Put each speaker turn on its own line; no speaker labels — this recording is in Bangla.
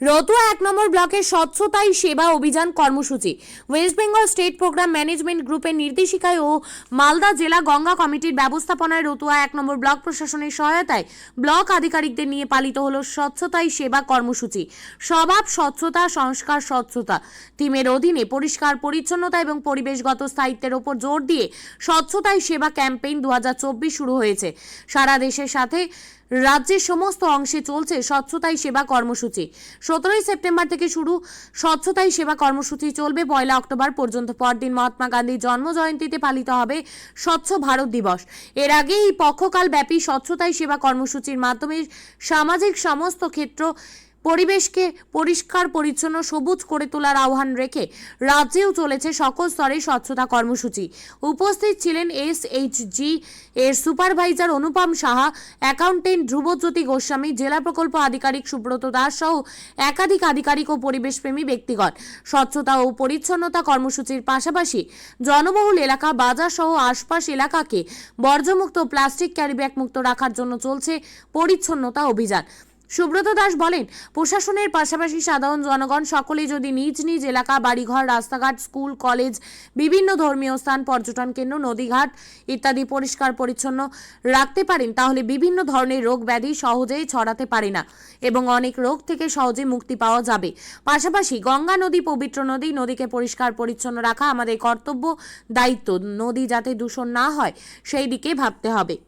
রতুয়া এক নম্বর ব্লকের স্বচ্ছতাই সেবা অভিযান কর্মসূচি। West Bengal state programme management গ্রুপের নির্দেশিকায় ও মালদা জেলা গঙ্গা কমিটির ব্যবস্থাপনায় রতুয়া এক নম্বর ব্লক প্রশাসনের সহায়তায় ব্লক আধিকারিকদের নিয়ে পালিত হলো স্বচ্ছতাই সেবা কর্মসূচি। স্বভাব স্বচ্ছতা, সংস্কার স্বচ্ছতা। থিমের অধীনে পরিষ্কার, পরিচ্ছন্নতা এবং পরিবেশগত স্থায়িত্বের ওপর জোর দিয়ে স্বচ্ছতাই সেবা ক্যাম্পেইন দু হাজার চব্বিশ শুরু হয়েছে। সারা দেশের সাথে রাজ্যের সমস্ত অংশে চলছে স্বচ্ছতাই সেবা কর্মসূচি। সতেরোই সেপ্টেম্বর থেকে শুরু স্বচ্ছতাই সেবা কর্মসূচি চলবে। পয়লা অক্টোবর পর্যন্ত পরদিন মহাত্মা গান্ধীর জন্ম জয়ন্তীতে পালিত হবে স্বচ্ছ ভারত দিবস। এর আগে এই পক্ষকাল ব্যাপী স্বচ্ছতাই সেবা কর্মসূচির মাধ্যমে সামাজিক সমস্ত ক্ষেত্র পরিবেশকে পরিষ্কার, পরিচ্ছন্ন, সবুজ করে তোলার আহ্বান রেখে রাজ্যেও চলেছে সকল স্তরে স্বচ্ছতা কর্মসূচি। উপস্থিত ছিলেন এস এইচ জি এর সুপারভাইজার অনুপম সাহা, অ্যাকাউন্টেন্ট ধ্রুবজ্যোতি গোস্বামী, জেলা প্রকল্প আধিকারিক সুব্রত দাস সহ একাধিক আধিকারিক ও পরিবেশপ্রেমী ব্যক্তিগণ। স্বচ্ছতা ও পরিচ্ছন্নতা কর্মসূচির পাশাপাশি জনবহুল এলাকা, বাজার সহ আশপাশ এলাকাকে বর্জ্যমুক্ত, প্লাস্টিক ক্যারিব্যাগ মুক্ত রাখার জন্য চলছে পরিচ্ছন্নতা অভিযান। সুব্রত দাস বলেন, প্রশাসনের পাশাপাশি সাধারণ জনগণ সকলে যদি নিজ নিজ এলাকা, বাড়িঘর, রাস্তাঘাট, স্কুল, কলেজ, বিভিন্ন ধর্মীয় স্থান, পর্যটন কেন্দ্র, নদীঘাট ইত্যাদি পরিষ্কার পরিচ্ছন্ন রাখতে পারেন, তাহলে বিভিন্ন ধরনের রোগ ব্যাধি সহজেই ছড়াতে পারে না এবং অনেক রোগ থেকে সহজে মুক্তি পাওয়া যাবে। পাশাপাশি গঙ্গা নদী, পবিত্র নদী, নদীকে পরিষ্কার পরিচ্ছন্ন রাখা আমাদের কর্তব্য, দায়িত্ব। নদী যাতে দূষণ না হয়, সেই দিকে ভাবতে হবে।